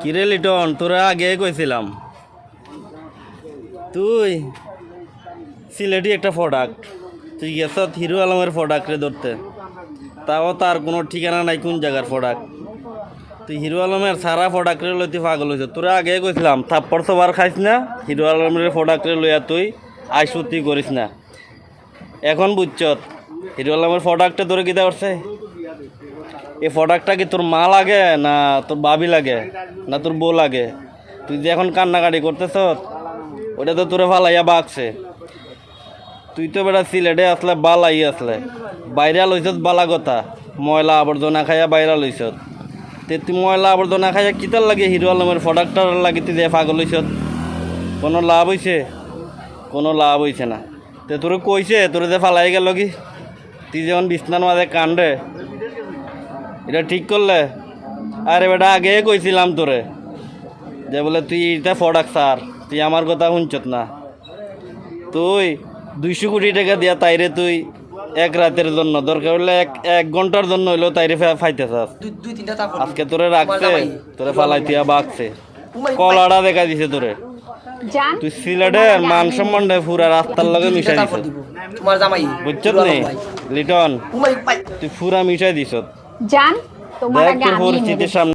কিরে লিটন, তোরা আগে কইছিলাম। তুই সিলেটি একটা প্রোডাক্ট তুই গেছ হিরো আলমের প্রোডাক্টে ধরতে। তাও তার কোনো ঠিকানা নাই কোন জায়গার প্রোডাক্ট তুই হিরো আলমের সারা প্রোডাক্টে লইতে পাগল হয়েছে তোরা আগে কইছিলাম, থাপ্পড় সবার খাইস না, হিরো আলমের প্রোডাক্টে লইয়া তুই আইসুতি করিস না। এখন বুঝছত হিরো আলমের প্রোডাক্টে তোর কিতা করছে? এই প্রোডাক্টটা কি তোর মা লাগে না তোর বাবি লাগে? না তোর বউ লাগে? তুই যে এখন কান্নাকাটি করতেছ ওটা তো তোরে ফালাইয়া বাগছে। তুই তো বেটা সিলেটে আসলে, বালাই আসলে। বাইরে লইছত বালা কথা। ময়লা আবর্জনা খাইয়া বাইরা লইছত তে তুই ময়লা আবর্জনা খাইয়া কিতার লাগে? হিরো আলমের প্রোডাক্টটার লাগে তুই যে পাগল লইছত কোনো লাভ হইছে? কোনো লাভ হইছে না। তে তোরে কইছে, তোরে যে ফালাই গেল কি? তুই যখন বিছনার মাঝে কান্দে এটা ঠিক করলে? আরে বেটা আগে কইছিলাম তোরে যে বলে তুই এটা প্রোডাক্ট স্যার তুই আমার কথা শুনছত না। তুই দুইশো কোটি টাকা দিয়া তাইরে তুই এক রাতের জন্য দরকার হলে এক এক ঘণ্টার জন্য হইলেও তাইরে ফে- ফাইতে চাস দুই দুই তিনটা তারপর আজকে তোরে রাখছে। তোরে ফালাইতিয়া বাগছে কলাটা দেখা দিছে তোরে। জান? তুই সিলেটের মান সম্বন্ধে পুরা রাস্তার লগে মিশাই দিছ। তোমার জামাই বুঝছত নি? লিটন তুই পুরা মিশাই দিছ জান তোমার আগে আমি